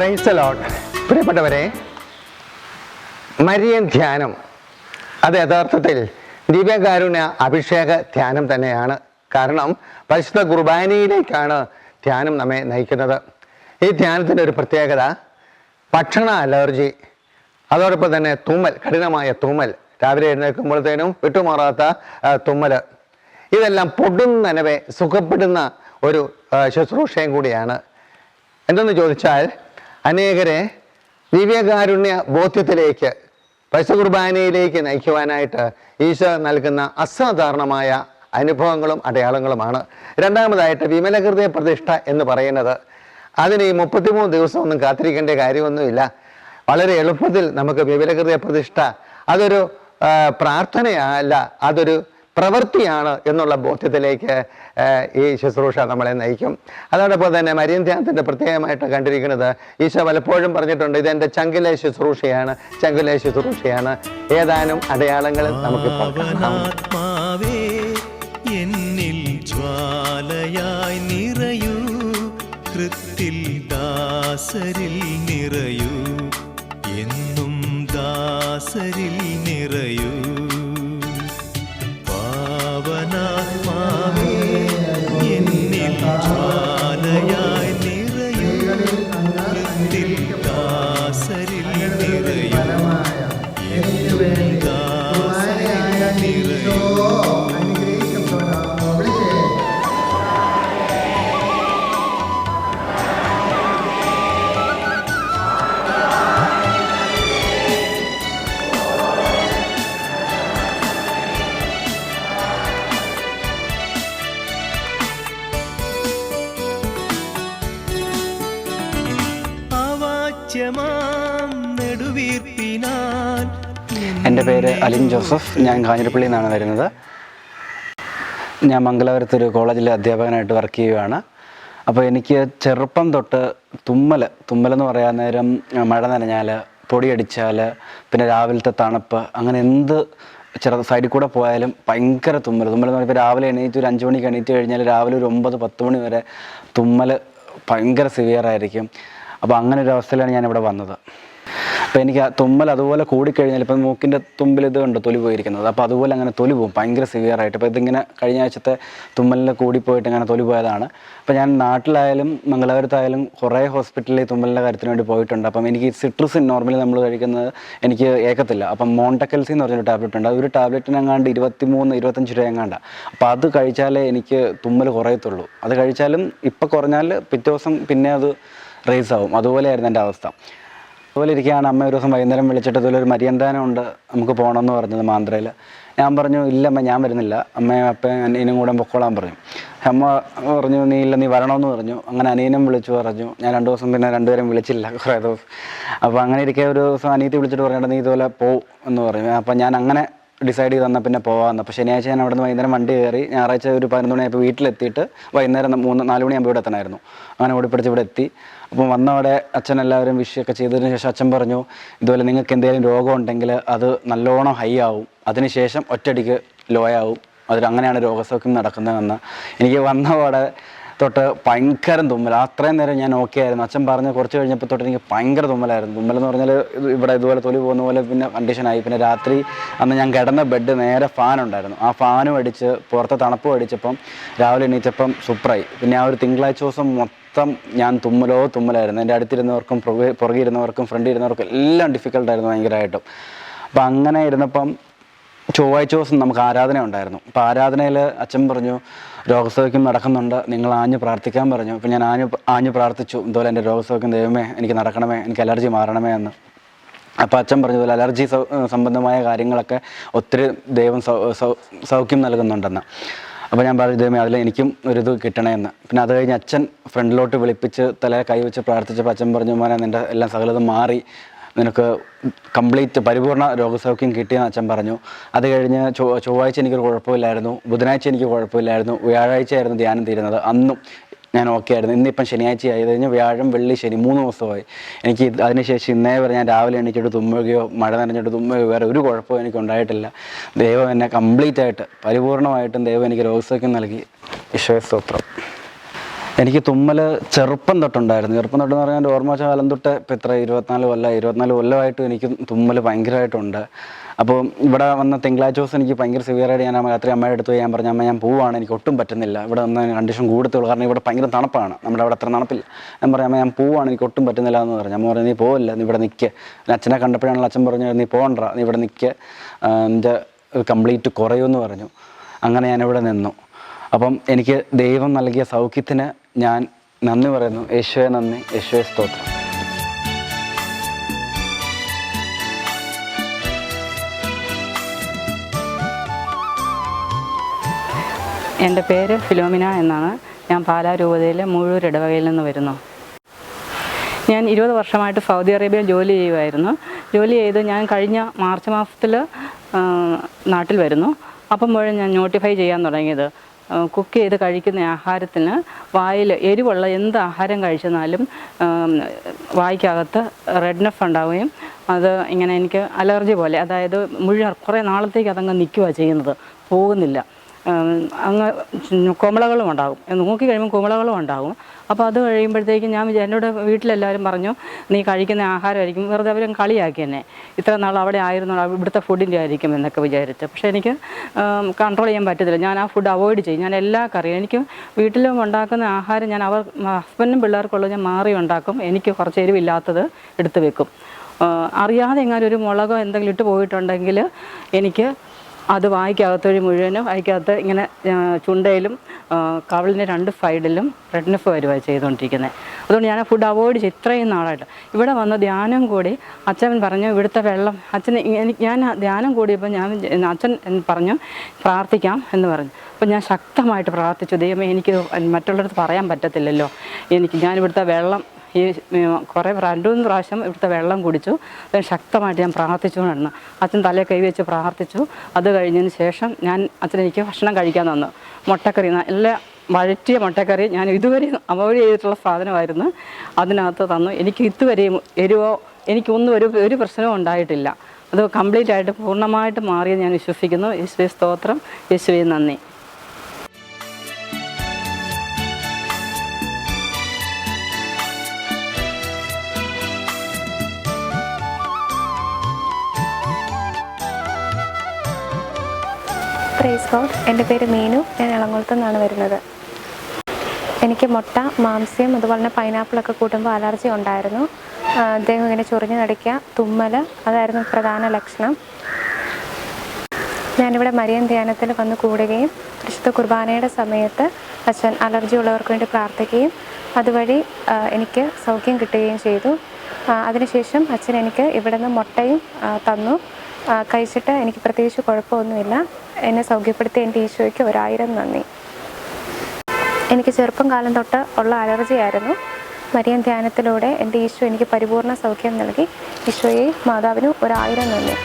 Price ലോട്ട് പ്രിയപ്പെട്ടവരെ Marian ധ്യാനം. അത് യഥാർത്ഥത്തിൽ ദിവ്യകാരുണ്യ അഭിഷേക ധ്യാനം തന്നെയാണ്. കാരണം പരിശുദ്ധ കുർബാനയിലേക്കാണ് ധ്യാനം നമ്മെ നയിക്കുന്നത്. ഈ ധ്യാനത്തിന്റെ ഒരു പ്രത്യേകത ഭക്ഷണ അലർജി. അതോടൊപ്പം തന്നെ തുമ്മൽ കഠിനമായ തുമ്മൽ രാവിലെ എഴുന്നേൽക്കുമ്പോഴത്തേനും വിട്ടുമാറാത്ത തുമ്മൽ ഇതെല്ലാം പൊടുന്നനവെ സുഖപ്പെടുന്ന ഒരു ശുശ്രൂഷയും കൂടിയാണ്. എന്തെന്ന് ചോദിച്ചാൽ അനേകരെ ദിവ്യകാരുണ്യ ബോധ്യത്തിലേക്ക് പശു കുർബാനയിലേക്ക് നയിക്കുവാനായിട്ട് ഈശോ നൽകുന്ന അസാധാരണമായ അനുഭവങ്ങളും അടയാളങ്ങളുമാണ്. രണ്ടാമതായിട്ട് വിമലകൃതയ പ്രതിഷ്ഠ എന്ന് പറയുന്നത്. അതിന് ഈ മുപ്പത്തിമൂന്ന് ദിവസം ഒന്നും കാത്തിരിക്കേണ്ട കാര്യമൊന്നുമില്ല. വളരെ എളുപ്പത്തിൽ നമുക്ക് വിമലകൃതയ പ്രതിഷ്ഠ അതൊരു പ്രാർത്ഥനയല്ല അതൊരു പ്രവൃത്തിയാണ് എന്നുള്ള ബോധ്യത്തിലേക്ക് ഈ ശുശ്രൂഷ നമ്മളെ നയിക്കും. അതോടൊപ്പം തന്നെ മരിയൻ ധ്യാനത്തിന്റെ പ്രത്യേകമായിട്ട് കണ്ടിരിക്കുന്നത് ഈശോ പലപ്പോഴും പറഞ്ഞിട്ടുണ്ട് ഇതെന്റെ ചങ്കിലെ ശുശ്രൂഷയാണ് ചങ്കിലെ ശുശ്രൂഷയാണ്. ഏതാനും അടയാളങ്ങൾ നമുക്കിപ്പോൾ എന്നിൽ നിറയൂ. കൃത്തിൽ ദാസരിൽ നിറയൂ. എന്നും ദാസരിൽ നിറയൂ. എന്റെ പേര് അലിൻ ജോസഫ്. ഞാൻ കാഞ്ഞിരപ്പള്ളി നിന്നാണ് വരുന്നത്. ഞാൻ മംഗലാപുരത്ത് ഒരു കോളേജിലെ അധ്യാപകനായിട്ട് വർക്ക് ചെയ്യുകയാണ്. അപ്പോൾ എനിക്ക് ചെറുപ്പം തൊട്ട് തുമ്മൽ തുമ്മലെന്ന് പറയാൻ നേരം മഴ നനഞ്ഞാൽ പൊടിയടിച്ചാൽ പിന്നെ രാവിലത്തെ തണുപ്പ് അങ്ങനെ എന്ത് ചെറു സൈഡിൽ കൂടെ പോയാലും ഭയങ്കര തുമ്മൽ തുമ്മൽ എന്ന് പറയുമ്പോൾ രാവിലെ എണീറ്റ് ഒരു അഞ്ച് മണിക്ക് എണീറ്റ് കഴിഞ്ഞാൽ രാവിലെ ഒരു ഒമ്പത് പത്ത് മണി വരെ തുമ്മൽ ഭയങ്കര സിവിയർ ആയിരിക്കും. അപ്പോൾ അങ്ങനെ ഒരു അവസ്ഥയിലാണ് ഞാൻ ഇവിടെ വന്നത്. അപ്പോൾ എനിക്ക് ആ തുമ്മൽ അതുപോലെ കൂടിക്കഴിഞ്ഞാൽ ഇപ്പം മൂക്കിന്റെ തുമ്പിൽ ഇത് ഉണ്ട് തൊലി പോയിരിക്കുന്നത്. അപ്പോൾ അതുപോലെ അങ്ങനെ തൊലി പോകും ഭയങ്കര സിവിയറായിട്ട് അപ്പോൾ ഇതിങ്ങനെ കഴിഞ്ഞ ആഴ്ചത്തെ തുമ്മലിൽ കൂടിപ്പോയിട്ട് ഇങ്ങനെ തൊലി പോയതാണ്. അപ്പോൾ ഞാൻ നാട്ടിലായാലും മംഗലാപുരത്തായാലും കുറേ ഹോസ്പിറ്റലിൽ തുമ്മലിന്റെ കാര്യത്തിന് വേണ്ടി പോയിട്ടുണ്ട്. അപ്പം എനിക്ക് സിട്രസിൻ നോർമലി നമ്മൾ കഴിക്കുന്നത് എനിക്ക് ഏക്കത്തില്ല. അപ്പം മോണ്ടക്കൽസി എന്ന് പറഞ്ഞൊരു ടാബ്ലറ്റ് ഉണ്ട്. അതൊരു ടാബ്ലറ്റിനെങ്ങാണ്ട് ഇരുപത്തി മൂന്ന് ഇരുപത്തഞ്ച് രൂപ എങ്ങാണ്ടാണ് അപ്പോൾ അത് കഴിച്ചാലേ എനിക്ക് തുമ്മൽ കുറയത്തുള്ളൂ. അത് കഴിച്ചാലും ഇപ്പം കുറഞ്ഞാൽ പിറ്റേ ദിവസം പിന്നെ അത് റേസ് ആവും അതുപോലെയായിരുന്നു എന്റെ അവസ്ഥ. അതുപോലെ ഇരിക്കുകയാണ് അമ്മ ഒരു ദിവസം വൈകുന്നേരം വിളിച്ചിട്ട് ഇതുപോലെ ഒരു മരിയന്താനം ഉണ്ട് നമുക്ക് പോകണമെന്ന് പറഞ്ഞത് മാന്ത്രയിൽ ഞാൻ പറഞ്ഞു ഇല്ല അമ്മ ഞാൻ വരുന്നില്ല. അമ്മയും അപ്പയും അനിയനും കൂടെ പൊക്കോളാൻ പറഞ്ഞു. അമ്മ പറഞ്ഞു നീ ഇല്ല നീ വരണമെന്ന് പറഞ്ഞു. അങ്ങനെ അനിയനും വിളിച്ചു പറഞ്ഞു. ഞാൻ രണ്ട് ദിവസം പിന്നെ രണ്ടുപേരും വിളിച്ചില്ല കുറേ ദിവസം. അപ്പോൾ അങ്ങനെ ഇരിക്കെ ഒരു ദിവസം അനിയത്തി വിളിച്ചിട്ട് പറഞ്ഞിട്ട് നീ ഇതുപോലെ പോ എന്ന് പറഞ്ഞു. അപ്പോൾ ഞാൻ അങ്ങനെ ഡിസൈഡ് ചെയ്ത് തന്നാൽ പിന്നെ പോകാമെന്ന് അപ്പോൾ ശനിയാഴ്ച ഞാൻ അവിടെ വൈകുന്നേരം വണ്ടി കയറി ഞായറാഴ്ച ഒരു പതിനൊന്ന് മണിയായപ്പോൾ വീട്ടിലെത്തിയിട്ട് വൈകുന്നേരം മൂന്ന് നാല് മണിയാകുമ്പോൾ ഇവിടെ എത്തണമായിരുന്നു. അങ്ങനെ ഓടിപ്പിടിച്ച് ഇവിടെ എത്തി. അപ്പം വന്നവിടെ അച്ഛൻ എല്ലാവരും വിഷയൊക്കെ ചെയ്തതിന് ശേഷം അച്ഛൻ പറഞ്ഞു ഇതുപോലെ നിങ്ങൾക്ക് എന്തെങ്കിലും രോഗം ഉണ്ടെങ്കിൽ അത് നല്ലോണം ഹൈ ആവും. അതിനുശേഷം ഒറ്റയടിക്ക് ലോ ആവും. അതിൽ അങ്ങനെയാണ് രോഗസൗഖ്യം നടക്കുന്നതെന്ന്. എനിക്ക് വന്നവിടെ തൊട്ട് ഭയങ്കര തുമ്മൽ അത്രയും നേരം ഞാൻ ഓക്കെ ആയിരുന്നു. അച്ഛൻ പറഞ്ഞ് കുറച്ച് കഴിഞ്ഞപ്പോൾ തൊട്ട് എനിക്ക് ഭയങ്കര തുമ്മലായിരുന്നു. തുമ്മൽ എന്ന് പറഞ്ഞാൽ ഇവിടെ ഇതുപോലെ തൊലി പോകുന്ന പോലെ പിന്നെ കണ്ടീഷനായി പിന്നെ രാത്രി അന്ന് ഞാൻ കിടന്ന ബെഡ് നേരെ ഫാൻ ഉണ്ടായിരുന്നു. ആ ഫാനും അടിച്ച് പുറത്തെ തണുപ്പും അടിച്ചപ്പം രാവിലെ എണീച്ചപ്പം സൂപ്പറായി പിന്നെ ആ ഒരു തിങ്കളാഴ്ച ദിവസം മൊത്തം ഞാൻ തുമ്മലോ തുമ്മലായിരുന്നു. എന്റെ അടുത്തിരുന്നവർക്കും പുറകെ ഫ്രണ്ട് ഇരുന്നവർക്കും എല്ലാം ഡിഫിക്കൽട്ടായിരുന്നു ഭയങ്കരമായിട്ടും അപ്പം അങ്ങനെ ഇരുന്നപ്പം ചൊവ്വാഴ്ച ദിവസം നമുക്ക് ആരാധന ഉണ്ടായിരുന്നു. അപ്പോൾ ആരാധനയിൽ അച്ഛൻ പറഞ്ഞു രോഗസൗഖ്യം നടക്കുന്നുണ്ട്. നിങ്ങൾ ആഞ്ഞു പ്രാർത്ഥിക്കാൻ പറഞ്ഞു. അപ്പോൾ ഞാൻ ആഞ്ഞു ആഞ്ഞു പ്രാർത്ഥിച്ചു. ഇതുപോലെ എന്റെ രോഗസൗഖ്യം ദൈവമേ എനിക്ക് നടക്കണമേ എനിക്ക് അലർജി മാറണമേ എന്ന്. അപ്പോൾ അച്ഛൻ പറഞ്ഞതുപോലെ അലർജി സംബന്ധമായ കാര്യങ്ങളൊക്കെ ഒത്തിരി ദൈവം സൗ സൗഖ്യം നൽകുന്നുണ്ടെന്ന്. അപ്പോൾ ഞാൻ പറഞ്ഞു ഇതേമേ അതിൽ എനിക്കും ഒരിത് കിട്ടണമെന്ന് പിന്നെ അത് കഴിഞ്ഞ് അച്ഛൻ ഫ്രണ്ടിലോട്ട് വിളിപ്പിച്ച് തല കൈവച്ച് പ്രാർത്ഥിച്ചപ്പോൾ അച്ഛൻ പറഞ്ഞു മോനെ നിന്റെ എല്ലാം സകലതും മാറി. നിനക്ക് കംപ്ലീറ്റ് പരിപൂർണ രോഗസൗഖ്യം കിട്ടിയെന്ന് അച്ഛൻ പറഞ്ഞു. അത് കഴിഞ്ഞ് ചൊവ്വാഴ്ച എനിക്കൊരു കുഴപ്പമില്ലായിരുന്നു. ബുധനാഴ്ച എനിക്ക് കുഴപ്പമില്ലായിരുന്നു. വ്യാഴാഴ്ചയായിരുന്നു ധ്യാനം തീരുന്നത്. അന്നും ഞാൻ ഓക്കെ ആയിരുന്നു. ഇന്നിപ്പം ശനിയാഴ്ച ആയി. കഴിഞ്ഞ് വ്യാഴം വെള്ളി ശനി മൂന്ന് ദിവസമായി. എനിക്ക് അതിനുശേഷം ഇന്നേ വരെ ഞാൻ രാവിലെ എണീച്ചിട്ട് തുമ്മുകയോ മഴ നനഞ്ഞിട്ട് തുമ്മുകയോ വേറെ ഒരു കുഴപ്പവും എനിക്ക് ഉണ്ടായിട്ടില്ല. ദൈവം എന്നെ കംപ്ലീറ്റ് ആയിട്ട് പരിപൂർണമായിട്ടും ദൈവം എനിക്ക് രോഗസൗഖ്യം നൽകി. വിശ്വസ്തോത്രം സ്തോത്രം. എനിക്ക് തുമ്മൽ ചെറുപ്പം തൊട്ടുണ്ടായിരുന്നു. ചെറുപ്പം തൊട്ടെന്ന് പറഞ്ഞാൽ എന്റെ ഓർമ്മ കാലം തൊട്ട് ഇപ്പം ഇത്ര ഇരുപത്തിനാല് കൊല്ലം ഇരുപത്തിനാല് കൊല്ലമായിട്ടും എനിക്ക് തുമ്മൽ ഭയങ്കരമായിട്ടുണ്ട്. അപ്പോൾ ഇവിടെ വന്ന തിങ്കളാഴ്ച ദിവസം എനിക്ക് ഭയങ്കര സിവിയറായിട്ട് ഞാൻ രാത്രി അമ്മയുടെ അടുത്ത് പോയി ഞാൻ പറഞ്ഞു അമ്മ ഞാൻ പോവാണ് എനിക്ക് ഒട്ടും പറ്റുന്നില്ല. ഇവിടെ വന്ന കണ്ടീഷൻ കൂടുതലുള്ളൂ കാരണം ഇവിടെ ഭയങ്കര തണുപ്പാണ്. നമ്മുടെ അവിടെ അത്ര തണുപ്പില്ല. ഞാൻ പറഞ്ഞു അമ്മ ഞാൻ പോവാണ് എനിക്ക് ഒട്ടും പറ്റുന്നില്ല എന്ന് പറഞ്ഞു. അമ്മ പറഞ്ഞു നീ പോവില്ല? നീ ഇവിടെ നിൽക്കുക അച്ഛനെ കണ്ടപ്പോഴാണല്ലോ അച്ഛൻ പറഞ്ഞു നീ പോകണ്ട നീ ഇവിടെ നിൽക്കുക എന്റെ കംപ്ലീറ്റ് കുറയുമെന്ന് പറഞ്ഞു. അങ്ങനെ ഞാനിവിടെ നിന്നു. അപ്പം എനിക്ക് ദൈവം നൽകിയ സൗഖ്യത്തിന് ഞാൻ നന്ദി പറയുന്നു. യേശുവെ നന്ദി. യേശുവെ സ്തോത്രം. എന്റെ പേര് ഫിലോമിന എന്നാണ്. ഞാൻ പാലാ രൂപതയിലെ മുഴൂർ ഇടവകയിൽ നിന്ന് വരുന്നു. ഞാൻ ഇരുപത് വർഷമായിട്ട് സൗദി അറേബ്യയിൽ ജോലി ചെയ്യുമായിരുന്നു ജോലി ചെയ്ത് ഞാൻ കഴിഞ്ഞ മാർച്ച് മാസത്തിൽ നാട്ടിൽ വരുന്നു. അപ്പം മുഴുവൻ ഞാൻ നോട്ടിഫൈ ചെയ്യാൻ തുടങ്ങിയത്. കുക്ക് ചെയ്ത് കഴിക്കുന്ന ആഹാരത്തിന് വായിൽ എരിവുള്ള എന്ത് ആഹാരം കഴിച്ചെന്നാലും വായിക്കകത്ത് റെഡ്നെഫ് ഉണ്ടാവുകയും അത് ഇങ്ങനെ എനിക്ക് അലർജി പോലെ അതായത് മുഴുവൻ കുറേ നാളത്തേക്ക് അതങ്ങ് നിൽക്കുകയാണ് ചെയ്യുന്നത്. പോകുന്നില്ല. അങ്ങ് കുമളകളും ഉണ്ടാകും. നോക്കി കഴിയുമ്പോൾ കുമളകളും ഉണ്ടാകും. അപ്പോൾ അത് കഴിയുമ്പോഴത്തേക്കും ഞാൻ എന്നോട് വീട്ടിലെല്ലാവരും പറഞ്ഞു നീ കഴിക്കുന്ന ആഹാരമായിരിക്കും. വെറുതെ അവരും കളിയാക്കി എന്നെ. ഇത്ര നാൾ അവിടെ ആയിരുന്നു ഇവിടുത്തെ ഫുഡിന്റെ ആയിരിക്കും എന്നൊക്കെ വിചാരിച്ചു. പക്ഷേ എനിക്ക് കൺട്രോൾ ചെയ്യാൻ പറ്റത്തില്ല. ഞാൻ ആ ഫുഡ് അവോയ്ഡ് ചെയ്യും. ഞാൻ എല്ലാ കറിയും എനിക്ക് വീട്ടിലും ഉണ്ടാക്കുന്ന ആഹാരം ഞാൻ അവർ ഹസ്ബൻഡും പിള്ളേർക്കുള്ളത് ഞാൻ മാറി ഉണ്ടാക്കും. എനിക്ക് കുറച്ച് എരിവില്ലാത്തത് എടുത്തു വെക്കും. അറിയാതെ എങ്ങാനും ഒരു മുളകോ എന്തെങ്കിലും ഇട്ട് പോയിട്ടുണ്ടെങ്കിൽ എനിക്ക് അത് വായിക്കകത്ത് വഴി മുഴുവനും വായിക്കകത്ത് ഇങ്ങനെ ചുണ്ടയിലും കവളിന്റെ രണ്ട് സൈഡിലും റെഡ്നഫ് വരുവായി ചെയ്തുകൊണ്ടിരിക്കുന്നത് അതുകൊണ്ട് ഞാൻ ആ ഫുഡ് അവോയ്ഡ് ചെയ്ത് ഇത്രയും നാളായിട്ട്. ഇവിടെ വന്ന ധ്യാനം കൂടി അച്ഛൻ പറഞ്ഞു ഇവിടുത്തെ വെള്ളം. അച്ഛൻ എനിക്ക് ഞാൻ ധ്യാനം കൂടിയപ്പോൾ ഞാൻ അച്ഛൻ പറഞ്ഞു പ്രാർത്ഥിക്കാം എന്ന് പറഞ്ഞു. അപ്പോൾ ഞാൻ ശക്തമായിട്ട് പ്രാർത്ഥിച്ചു ദൈവമേ എനിക്ക് മറ്റുള്ളവർക്ക് പറയാൻ പറ്റത്തില്ലല്ലോ. എനിക്ക് ഞാൻ ഇവിടുത്തെ വെള്ളം ഈ കുറേ രണ്ടു മൂന്ന് പ്രാവശ്യം ഇവിടുത്തെ വെള്ളം കുടിച്ചു. അതിന് ശക്തമായിട്ട് ഞാൻ പ്രാർത്ഥിച്ചു നടന്നു. അച്ഛൻ തലയെ കൈവച്ച് പ്രാർത്ഥിച്ചു. അത് കഴിഞ്ഞതിന് ശേഷം ഞാൻ അച്ഛൻ എനിക്ക് ഭക്ഷണം കഴിക്കാൻ തന്നു. മുട്ടക്കറി നല്ല വഴറ്റിയ മുട്ടക്കറി. ഞാൻ ഇതുവരെ അവോയ്ഡ് ചെയ്തിട്ടുള്ള സാധനമായിരുന്നു. അതിനകത്ത് തന്നു. എനിക്ക് ഇതുവരെയും എരിവോ എനിക്കൊന്നും ഒരു ഒരു പ്രശ്നവും ഉണ്ടായിട്ടില്ല. അത് കംപ്ലീറ്റ് ആയിട്ട് പൂർണമായിട്ട് മാറിയെന്ന് ഞാൻ വിശ്വസിക്കുന്നു. യേശുവെ സ്തോത്രം. യേശുവെ നന്ദി. പ്രൈസ് ഗോഡ് എന്റെ പേര് മീനു. ഞാൻ ഇളങ്കുളത്തു നിന്നാണ് വരുന്നത്. എനിക്ക് മുട്ട മാംസ്യം അതുപോലെ തന്നെ പൈനാപ്പിളൊക്കെ കൂട്ടുമ്പോൾ അലർജി ഉണ്ടായിരുന്നു. അദ്ദേഹം ഇങ്ങനെ ചൊറിഞ്ഞു നടിക്കുക തുമ്മൽ അതായിരുന്നു പ്രധാന ലക്ഷണം. ഞാനിവിടെ മരിയൻ ധ്യാനത്തിൽ വന്ന് കൂടുകയും വിശുദ്ധ കുർബാനയുടെ സമയത്ത് അച്ഛൻ അലർജി ഉള്ളവർക്ക് വേണ്ടി പ്രാർത്ഥിക്കുകയും അതുവഴി എനിക്ക് സൗഖ്യം കിട്ടുകയും ചെയ്തു. അതിനുശേഷം അച്ഛൻ എനിക്ക് ഇവിടെ നിന്ന് മുട്ടയും തന്നു. കഴിച്ചിട്ട് എനിക്ക് പ്രത്യേകിച്ച് കുഴപ്പമൊന്നുമില്ല. എന്നെ സൗഖ്യപ്പെടുത്തിയ എന്റെ ഈശോയ്ക്ക് ഒരായിരം നന്ദി. എനിക്ക് ചെറുപ്പം കാലം തൊട്ട് ഉള്ള അലർജി ആയിരുന്നു. മരിയൻ ധ്യാനത്തിലൂടെ എന്റെ ഈശോ എനിക്ക് പരിപൂർണ സൗഖ്യം നൽകി. ഈശോയെയും മാതാവിനും ഒരായിരം നന്ദി.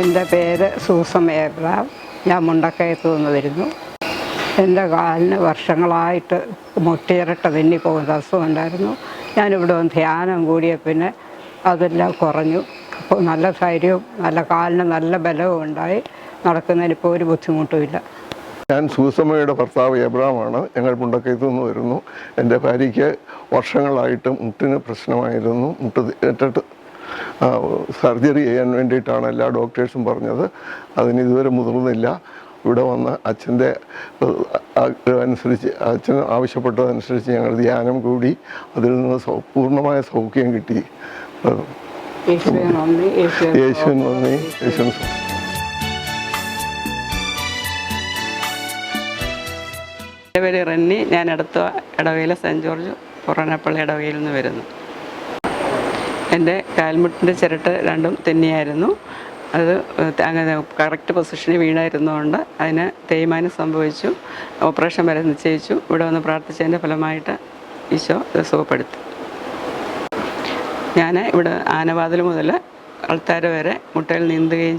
എന്റെ പേര് സൂസം ഏബ്രാം ഞാൻ മുണ്ടക്കയത്ത് നിന്ന് വരുന്നു. എന്റെ കാലിന് വർഷങ്ങളായിട്ട് മുട്ടിയിരട്ട തെന്നിപ്പോകുന്ന അസുഖം ഉണ്ടായിരുന്നു. ഞാനിവിടെ വന്ന് ധ്യാനം കൂടിയ പിന്നെ അതെല്ലാം കുറഞ്ഞു. അപ്പോൾ നല്ല ധൈര്യവും നല്ല കാലിന് നല്ല ബലവും ഉണ്ടായി. നടക്കുന്നതിന് ഇപ്പോൾ ഒരു ബുദ്ധിമുട്ടുമില്ല ഞാൻ സൂസമ്മയുടെ ഭർത്താവ് എബ്രാമാണ് ഞങ്ങൾ മുണ്ടക്കയത്തു നിന്ന് വരുന്നു. എന്റെ ഭാര്യയ്ക്ക് വർഷങ്ങളായിട്ട് മുട്ടിന് പ്രശ്നമായിരുന്നു. മുട്ട് ഏറ്റിട്ട് സർജറി ചെയ്യാൻ വേണ്ടിയിട്ടാണ് എല്ലാ ഡോക്ടേഴ്സും പറഞ്ഞത്. അതിന് ഇതുവരെ മുതിർന്നില്ല. ഇവിടെ വന്ന് അച്ഛന്റെ അനുസരിച്ച് അച്ഛൻ ആവശ്യപ്പെട്ടതനുസരിച്ച് ഞങ്ങൾ ധ്യാനം കൂടി അതിൽ നിന്ന് പൂർണമായ സൗഖ്യം കിട്ടി. ഏഹ് യേശുവെ നന്ദി. യേശുവെ യേശുവിന് നന്ദി. യേശുവിന് സ്തോത്രം. എന്റെ പേര് റെന്നി ഞാൻ അടുത്ത ഇടവയിലെ സെന്റ് ജോർജ് പുറനപ്പള്ളി ഇടവയിൽ നിന്ന് വരുന്നു. എന്റെ കാൽമുട്ടിന്റെ ചിരട്ട് രണ്ടും തെന്നിയായിരുന്നു. അത് അങ്ങനെ കറക്റ്റ് പൊസിഷനിൽ വീണായിരുന്നതുകൊണ്ട് അതിന് തേയ്മാനം സംഭവിച്ചു. ഓപ്പറേഷൻ വരെ നിശ്ചയിച്ചു. ഇവിടെ വന്ന് പ്രാർത്ഥിച്ചതിന്റെ ഫലമായിട്ട് ഈശോ സുഖപ്പെടുത്തി. ഞാൻ ഇവിടെ ആനവാതിൽ മുതൽ അൾത്താര വരെ മുട്ടയിൽ നീന്തുകയും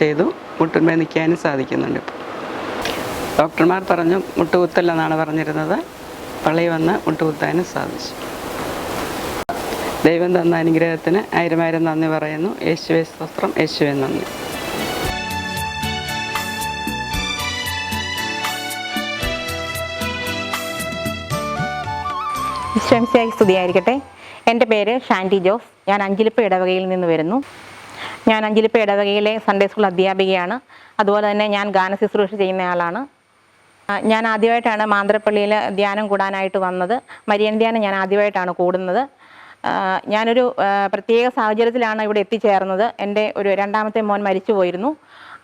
ചെയ്തു. മുട്ടുന്മേൽ നിൽക്കാനും സാധിക്കുന്നുണ്ട് ഇപ്പോൾ ഡോക്ടർമാർ പറഞ്ഞു മുട്ടുകുത്തല്ലെന്നാണ് പറഞ്ഞിരുന്നത്. പള്ളി വന്ന് മുട്ടുകുത്താനും സാധിച്ചു. ദൈവം തന്ന അനുഗ്രഹത്തിന് ആയിരമായിരം നന്ദി പറയുന്നു. യേശുവെ സ്വസ്ത്രം യേശുവെ നന്ദി. ശ്രമിച്ചായി സ്തുതിയായിരിക്കട്ടെ. എന്റെ പേര് ഷാന്റി ജോസ്. ഞാൻ അഞ്ചിലിപ്പ് ഇടവകയിൽ നിന്ന് വരുന്നു. ഞാൻ അഞ്ചിലിപ്പ് ഇടവകയിലെ സൺഡേ സ്കൂൾ അധ്യാപികയാണ്. അതുപോലെ തന്നെ ഞാൻ ഗാന ശുശ്രൂഷ ചെയ്യുന്നയാളാണ്. ഞാൻ ആദ്യമായിട്ടാണ് മാന്ത്രപ്പള്ളിയിൽ ധ്യാനം കൂടാനായിട്ട് വന്നത്. മരിയൻ ധ്യാനം ഞാൻ ആദ്യമായിട്ടാണ് കൂടുന്നത്. ഞാനൊരു പ്രത്യേക സാഹചര്യത്തിലാണ് ഇവിടെ എത്തിച്ചേർന്നത്. എന്റെ ഒരു രണ്ടാമത്തെ മോൻ മരിച്ചു പോയിരുന്നു.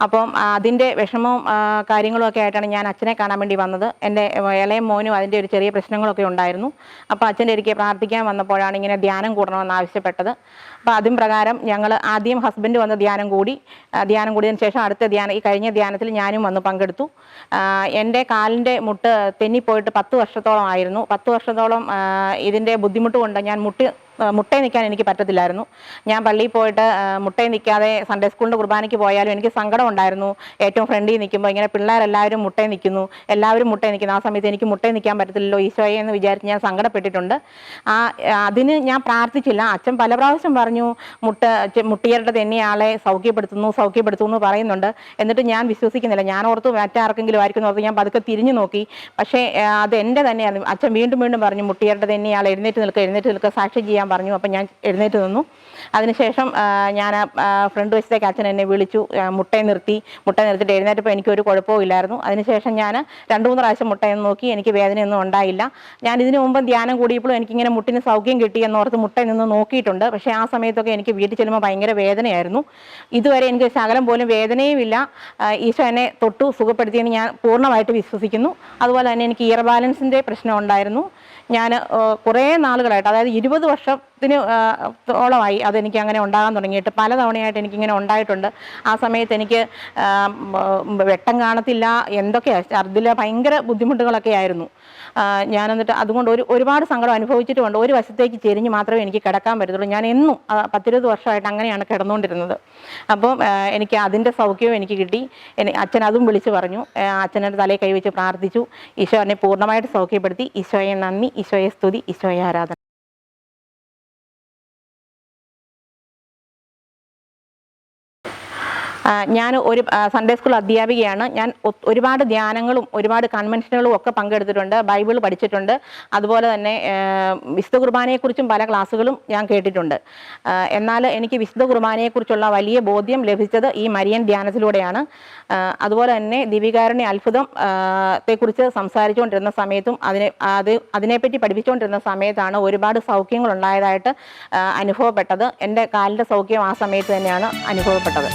അപ്പം അതിന്റെ വിഷമവും കാര്യങ്ങളും ഒക്കെ ആയിട്ടാണ് ഞാൻ അച്ഛനെ കാണാൻ വേണ്ടി വന്നത്. എന്റെ ഇളയ മോനും അതിന്റെ ഒരു ചെറിയ പ്രശ്നങ്ങളൊക്കെ ഉണ്ടായിരുന്നു. അപ്പോൾ അച്ഛന്റെ ഒരിക്കൽ പ്രാർത്ഥിക്കാൻ വന്നപ്പോഴാണ് ഇങ്ങനെ ധ്യാനം കൂടണമെന്ന് ആവശ്യപ്പെട്ടത്. അപ്പോൾ അതും പ്രകാരം ഞങ്ങൾ ആദ്യം ഹസ്ബൻഡ് വന്ന് ധ്യാനം കൂടി ധ്യാനം കൂടിയതിന് ശേഷം അടുത്ത ധ്യാനം ഈ കഴിഞ്ഞ ധ്യാനത്തിൽ ഞാനും വന്ന് പങ്കെടുത്തു. എന്റെ കാലിന്റെ മുട്ട് തെന്നിപ്പോയിട്ട് പത്ത് വർഷത്തോളം ആയിരുന്നു പത്ത് വർഷത്തോളം ഇതിന്റെ ബുദ്ധിമുട്ട് കൊണ്ട് ഞാൻ മുട്ടി മുട്ടയിൽ നിൽക്കാൻ എനിക്ക് പറ്റത്തില്ലായിരുന്നു. ഞാൻ പള്ളിയിൽ പോയിട്ട് മുട്ടയിൽ നിൽക്കാതെ സൺഡേ സ്കൂളിന്റെ കുർബാനയ്ക്ക് പോയാലും എനിക്ക് സങ്കടം ഉണ്ടായിരുന്നു. ഏറ്റവും ഫ്രണ്ടിൽ നിൽക്കുമ്പോൾ ഇങ്ങനെ പിള്ളേരെല്ലാവരും മുട്ടയിൽ നിൽക്കുന്നു. എല്ലാവരും മുട്ടയിൽ നിൽക്കുന്നു. ആ സമയത്ത് എനിക്ക് മുട്ടയിൽ നിൽക്കാൻ പറ്റത്തില്ലല്ലോ ഈശോയെ എന്ന് വിചാരിച്ച് ഞാൻ സങ്കടപ്പെട്ടിട്ടുണ്ട്. ആ അതിന് ഞാൻ പ്രാർത്ഥിച്ചില്ല. അച്ഛൻ പല പ്രാവശ്യം പറഞ്ഞു മുട്ട മുട്ടിയരുടെ തന്നെ ആളെ സൗഖ്യപ്പെടുത്തുന്നു സൗഖ്യപ്പെടുത്തുന്നു എന്ന് പറയുന്നുണ്ട്. എന്നിട്ട് ഞാൻ വിശ്വസിക്കുന്നില്ല. ഞാൻ ഓർത്ത് മറ്റാർക്കെങ്കിലും ആയിരിക്കും ഓർത്ത് ഞാൻ പതുക്കെ തിരിഞ്ഞു നോക്കി. പക്ഷേ അത് എന്റെ തന്നെയായിരുന്നു. അച്ഛൻ വീണ്ടും വീണ്ടും പറഞ്ഞു മുട്ടിയരുടെ തന്നെ ആൾ എഴുന്നേറ്റ് നിൽക്കുക എഴുന്നേറ്റ് നിൽക്കുക സാക്ഷി ചെയ്യാൻ പറഞ്ഞു അപ്പം ഞാൻ എഴുന്നേറ്റ് നിന്നു. അതിനുശേഷം ഞാൻ ഫ്രണ്ട് വശത്തേക്ക് അച്ഛൻ എന്നെ വിളിച്ചു മുട്ടയെ നിർത്തി. മുട്ട നിർത്തിയിട്ട് എഴുന്നേറ്റപ്പോൾ എനിക്കൊരു കുഴപ്പവും ഇല്ലായിരുന്നു. അതിനുശേഷം ഞാൻ രണ്ട് മൂന്ന് പ്രാവശ്യം മുട്ടയെന്ന് നോക്കി എനിക്ക് വേദനയൊന്നും ഉണ്ടായില്ല. ഞാൻ ഇതിനു മുമ്പ് ധ്യാനം കൂടിയപ്പോഴും എനിക്കിങ്ങനെ മുട്ടിന് സൗഖ്യം കിട്ടി എന്നോർത്ത് മുട്ടയിൽ നിന്ന് നോക്കിയിട്ടുണ്ട്. പക്ഷേ ആ സമയത്തൊക്കെ എനിക്ക് വീട്ടിൽ ചെല്ലുമ്പോൾ ഭയങ്കര വേദനയായിരുന്നു. ഇതുവരെ എനിക്ക് ശകലം പോലും വേദനയും ഇല്ല ആ, ഈശോ എന്നെ തൊട്ടു സുഖപ്പെടുത്തിയെന്ന് ഞാൻ പൂർണമായിട്ട് വിശ്വസിക്കുന്നു. അതുപോലെ തന്നെ എനിക്ക് ഇയർ ബാലൻസിന്റെ പ്രശ്നം ഉണ്ടായിരുന്നു. ഞാൻ കുറേ നാളുകളായിട്ട് അതായത് ഇരുപത് വർഷത്തിന് ഓളമായി അതെനിക്ക് അങ്ങനെ ഉണ്ടാകാൻ തുടങ്ങിയിട്ട് പല തവണയായിട്ട് എനിക്കിങ്ങനെ ഉണ്ടായിട്ടുണ്ട്. ആ സമയത്ത് എനിക്ക് വെട്ടം കാണത്തില്ല എന്തൊക്കെയാണ് അതിൽ ഭയങ്കര ബുദ്ധിമുട്ടുകളൊക്കെ ആയിരുന്നു. ഞാൻ എന്നിട്ട് അതുകൊണ്ട് ഒരു ഒരുപാട് സങ്കടം അനുഭവിച്ചിട്ടുമുണ്ട്. ഒരു വശത്തേക്ക് ചെരിഞ്ഞ് മാത്രമേ എനിക്ക് കിടക്കാൻ പറ്റത്തുള്ളൂ. ഞാൻ എന്നും പത്തിരുപത് വർഷമായിട്ട് അങ്ങനെയാണ് കിടന്നുകൊണ്ടിരുന്നത്. അപ്പം എനിക്ക് അതിന്റെ സൗഖ്യവും എനിക്ക് കിട്ടി. അച്ഛൻ അതും വിളിച്ചു പറഞ്ഞു. അച്ഛന്റെ തലയിൽ കൈവച്ച് പ്രാർത്ഥിച്ചു. ഈശോ എന്നെ പൂർണമായിട്ട് സൗഖ്യപ്പെടുത്തി. ഈശോയെ നന്ദി. ഈശോയെ സ്തുതി. ഈശോയെ ആരാധന. ഞാൻ ഒരു സൺഡേ സ്കൂൾ അധ്യാപികയാണ്. ഞാൻ ഒരുപാട് ധ്യാനങ്ങളും ഒരുപാട് കൺവെൻഷനുകളും ഒക്കെ പങ്കെടുത്തിട്ടുണ്ട്. ബൈബിൾ പഠിച്ചിട്ടുണ്ട്. അതുപോലെ തന്നെ വിശുദ്ധ കുർബാനയെക്കുറിച്ചും പല ക്ലാസ്സുകളും ഞാൻ കേട്ടിട്ടുണ്ട്. എന്നാൽ എനിക്ക് വിശുദ്ധ കുർബാനയെക്കുറിച്ചുള്ള വലിയ ബോധ്യം ലഭിച്ചത് ഈ മരിയൻ ധ്യാനത്തിലൂടെയാണ്. അതുപോലെ തന്നെ ദിവികാരുണ്യ അത്ഭുതം ത്തെക്കുറിച്ച് സംസാരിച്ചുകൊണ്ടിരുന്ന സമയത്തും അതിനെ അത് അതിനെപ്പറ്റി പഠിപ്പിച്ചുകൊണ്ടിരുന്ന സമയത്താണ് ഒരുപാട് സൗഖ്യങ്ങൾ ഉണ്ടായതായിട്ട് അനുഭവപ്പെട്ടത്. എന്റെ കാലിന്റെ സൗഖ്യം ആ സമയത്ത് തന്നെയാണ് അനുഭവപ്പെട്ടത്.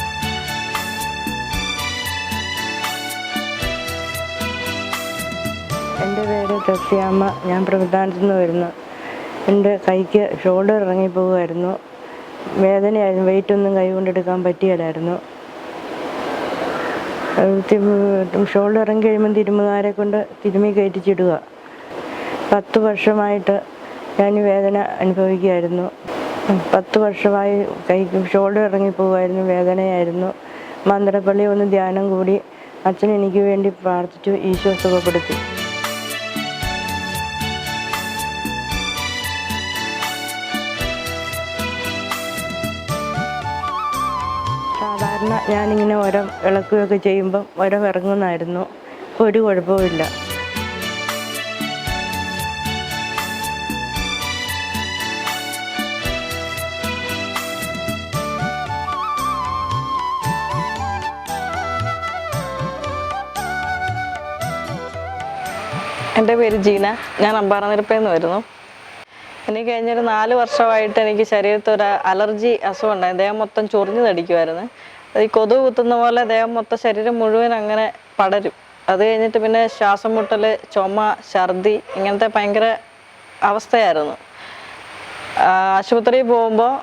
തസ്യാമ്മ ഞാൻ പ്രവിധാനത്തു നിന്ന് വരുന്നു. എന്റെ കൈക്ക് ഷോൾഡർ ഇറങ്ങിപ്പോകുമായിരുന്നു. വേദനയായിരുന്നു. വെയിറ്റ് ഒന്നും കൈ കൊണ്ടെടുക്കാൻ പറ്റിയില്ലായിരുന്നു ഷോൾഡർ ഇറങ്ങി കഴിയുമ്പോൾ തിരുമുകാരെ കൊണ്ട് തിരുമി കയറ്റിച്ചിടുക. പത്ത് വർഷമായിട്ട് ഞാൻ വേദന അനുഭവിക്കുകയായിരുന്നു. പത്ത് വർഷമായി കൈക്ക് ഷോൾഡർ ഇറങ്ങിപ്പോകുമായിരുന്നു. വേദനയായിരുന്നു. മന്ത്രപ്പള്ളി ഒന്ന് ധ്യാനം കൂടി അച്ഛൻ എനിക്ക് വേണ്ടി പ്രാർത്ഥിച്ചു. ഈശോ സുഖപ്പെടുത്തി. ഞാനിങ്ങനെ ഉരം ഇളക്കുകയൊക്കെ ചെയ്യുമ്പം ഉരം ഇറങ്ങുന്നായിരുന്നു. ഇപ്പോൾ ഒരു കുഴപ്പവുമില്ല എന്റെ പേര് ജീന. ഞാൻ അമ്പാറനിരപ്പയിൽ നിന്ന് വരുന്നു. എനിക്ക് കഴിഞ്ഞൊരു നാല് വർഷമായിട്ട് എനിക്ക് ശരീരത്തിൽ ഒരു അലർജി അസുഖം ഉണ്ടായി. ദേഹം മൊത്തം ചൊറിഞ്ഞു തടിക്കുമായിരുന്നു അത് ഈ കൊതു കുത്തുന്ന പോലെ ദേഹം മൊത്തം ശരീരം മുഴുവൻ അങ്ങനെ പടരും. അത് കഴിഞ്ഞിട്ട് പിന്നെ ശ്വാസം മുട്ടൽ ചുമ ഛർദി ഇങ്ങനത്തെ ഭയങ്കര അവസ്ഥയായിരുന്നു. ആശുപത്രിയിൽ പോകുമ്പോൾ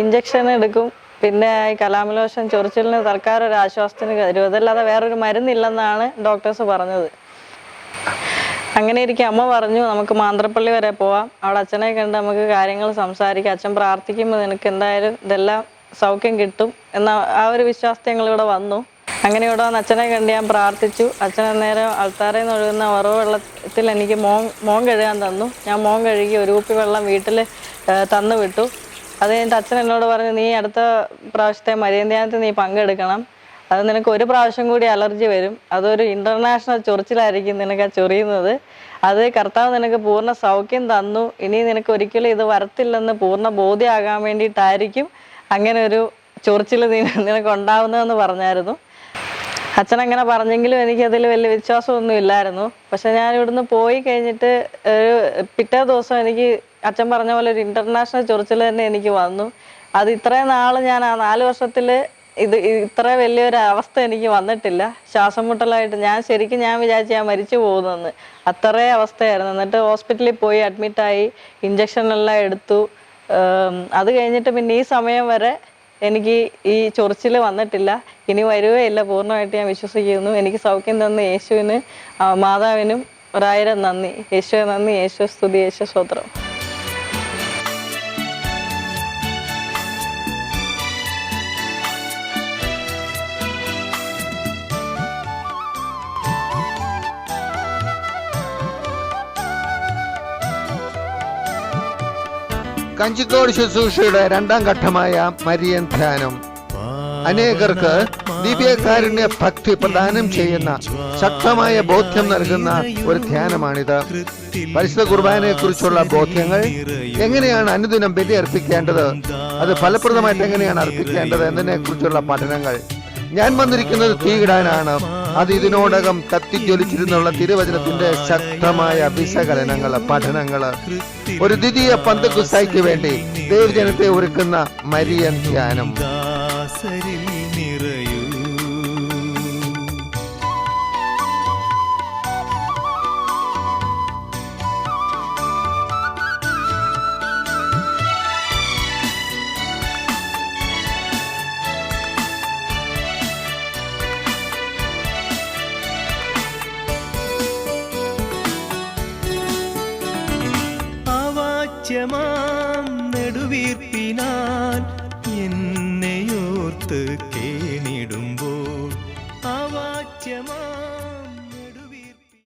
ഇഞ്ചക്ഷൻ എടുക്കും. പിന്നെ ഈ കലാമലോഷൻ ചൊറിച്ചിലിന് സർക്കാർ ഒരു ആശ്വാസത്തിന് തരും അതല്ലാതെ വേറൊരു മരുന്നില്ലെന്നാണ് ഡോക്ടേഴ്സ് പറഞ്ഞത്. അങ്ങനെ ഇരിക്കും അമ്മ പറഞ്ഞു നമുക്ക് മാന്ത്രപ്പള്ളി വരെ പോവാം. അവിടെ അച്ഛനെ കണ്ട് നമുക്ക് കാര്യങ്ങൾ സംസാരിക്കാം. അച്ഛൻ പ്രാർത്ഥിക്കുമ്പോൾ നിനക്ക് എന്തായാലും ഇതെല്ലാം സൗഖ്യം കിട്ടും. എന്ന ആ ഒരു വിശ്വാസത്തെ ഞങ്ങളിവിടെ വന്നു. അങ്ങനെ ഇവിടെ വന്ന് അച്ഛനെ കണ്ട് ഞാൻ പ്രാർത്ഥിച്ചു. അച്ഛൻ അന്നേരം അൾത്താരയിൽ നിന്ന് ഒഴുകുന്ന ഉറവ് വെള്ളത്തിൽ എനിക്ക് മോൻ മോൻ കഴുകാൻ തന്നു. ഞാൻ മോൻ കഴുകി ഒരു കുപ്പി വെള്ളം വീട്ടിൽ തന്നു വിട്ടു. അത് കഴിഞ്ഞിട്ട് അച്ഛൻ എന്നോട് പറഞ്ഞു നീ അടുത്ത പ്രാവശ്യത്തെ മരിയന്ധ്യാനത്തിൽ നീ പങ്കെടുക്കണം. അത് നിനക്ക് ഒരു പ്രാവശ്യം കൂടി അലർജി വരും. അതൊരു ഇന്റർനാഷണൽ ചൊറിച്ചിലായിരിക്കും നിനക്ക് ആ ചൊറിയുന്നത്. അത് കർത്താവ് നിനക്ക് പൂർണ സൗഖ്യം തന്നു. ഇനി നിനക്ക് ഒരിക്കലും ഇത് വരത്തില്ലെന്ന് പൂർണ ബോധ്യമാകാൻ വേണ്ടിയിട്ടായിരിക്കും അങ്ങനെ ഒരു ചൊറിച്ചിൽ നിനക്ക് ഉണ്ടാവുന്നതെന്ന് പറഞ്ഞായിരുന്നു. അച്ഛൻ അങ്ങനെ പറഞ്ഞെങ്കിലും എനിക്കതിൽ വലിയ വിശ്വാസമൊന്നും ഇല്ലായിരുന്നു. പക്ഷെ ഞാൻ ഇവിടുന്ന് പോയി കഴിഞ്ഞിട്ട് പിറ്റേ ദിവസം എനിക്ക് അച്ഛൻ പറഞ്ഞ പോലെ ഒരു ഇന്റർനാഷണൽ ചൊറിച്ചിൽ തന്നെ എനിക്ക് വന്നു. അത് ഇത്രയും നാൾ ഞാൻ ആ നാല് വർഷത്തിൽ ഇത് ഇത്ര വലിയൊരു അവസ്ഥ എനിക്ക് വന്നിട്ടില്ല. ശ്വാസം മുട്ടലായിട്ട് ഞാൻ ശരിക്കും ഞാൻ വിചാരിച്ചു ഞാൻ മരിച്ചു പോകുന്നെന്ന്. അത്രേ അവസ്ഥയായിരുന്നു. എന്നിട്ട് ഹോസ്പിറ്റലിൽ പോയി അഡ്മിറ്റായി ഇഞ്ചക്ഷനെല്ലാം എടുത്തു. അത് കഴിഞ്ഞിട്ട് പിന്നെ ഈ സമയം വരെ എനിക്ക് ഈ ചൊറിച്ചിൽ വന്നിട്ടില്ല. ഇനി വരികയില്ല പൂർണമായിട്ട് ഞാൻ വിശ്വസിക്കുന്നു. എനിക്ക് സൗഖ്യം തന്ന യേശുവിന് മാതാവിനും ഒരായിരം നന്ദി. യേശുവെ നന്ദി യേശു സ്തുതി യേശു സ്വത്രം കഞ്ചിക്കോട് ശുശ്രൂഷയുടെ രണ്ടാം ഘട്ടമായ മരിയൻ ധ്യാനം. അനേകർക്ക് ദിവ്യകാരുണ്യ ഭക്തി പ്രദാനം ചെയ്യുന്ന ശക്തമായ ബോധ്യം നൽകുന്ന ഒരു ധ്യാനമാണിത്. പരിശുദ്ധ കുർബാനയെ കുറിച്ചുള്ള ബോധ്യങ്ങൾ എങ്ങനെയാണ് അനുദിനം ബലി അർപ്പിക്കേണ്ടത് അത് ഫലപ്രദമായിട്ട് എങ്ങനെയാണ് അർപ്പിക്കേണ്ടത്? എന്നതിനെ കുറിച്ചുള്ള പഠനങ്ങൾ. ഞാൻ വന്നിരിക്കുന്നത് തീയിടാനാണ്. അത് ഇതിനോടകം കത്തിജ്വലിച്ചിരുന്നുള്ള തിരുവചനത്തിന്റെ ശക്തമായ വിശകലനങ്ങൾ പഠനങ്ങൾ ഒരു ദ്വിതീയ പന്തക്കുസായിക്ക് വേണ്ടി ദൈവജനത്തെ ഒരുക്കുന്ന മരിയൻ ധ്യാനം.